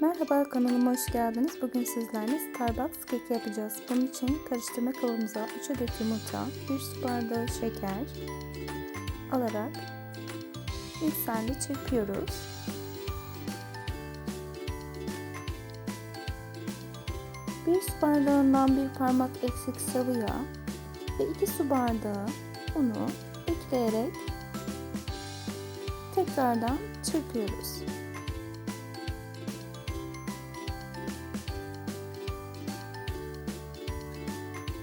Merhaba kanalıma hoş geldiniz. Bugün sizlerle Starbucks keki yapacağız. Bunun için karıştırma kabımıza 3 adet yumurta, 1 su bardağı şeker alarak mikserle çırpıyoruz. Bir su bardağından bir parmak eksik sıvı yağ ve 2 su bardağı unu ekleyerek tekrardan çırpıyoruz.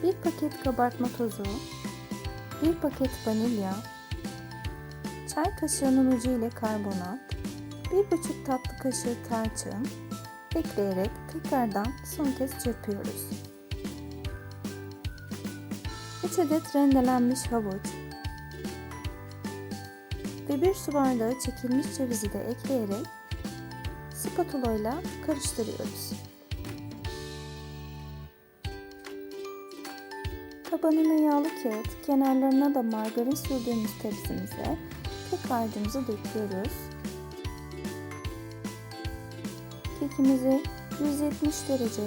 Bir paket kabartma tozu, bir paket vanilya, çay kaşığının ucu ile karbonat, bir buçuk tatlı kaşığı tarçın ekleyerek tekrardan son kez çırpıyoruz. 3 adet rendelenmiş havuç ve bir su bardağı çekilmiş cevizi de ekleyerek spatula ile karıştırıyoruz. Tabanına yağlı kağıt, kenarlarına da margarin sürdüğümüz tepsimize kek harcımızı döküyoruz. Kekimizi 170 derece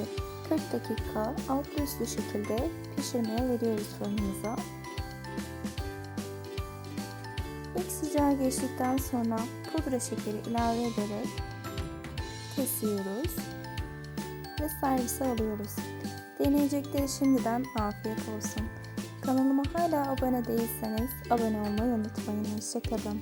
40 dakika altlı üstlü şekilde pişirmeye veriyoruz fırınımıza. İlk sıcağı geçtikten sonra pudra şekeri ilave ederek kesiyoruz ve servise alıyoruz. Deneyecekleri şimdiden afiyet olsun. Kanalıma hala abone değilseniz abone olmayı unutmayın. Hoşçakalın.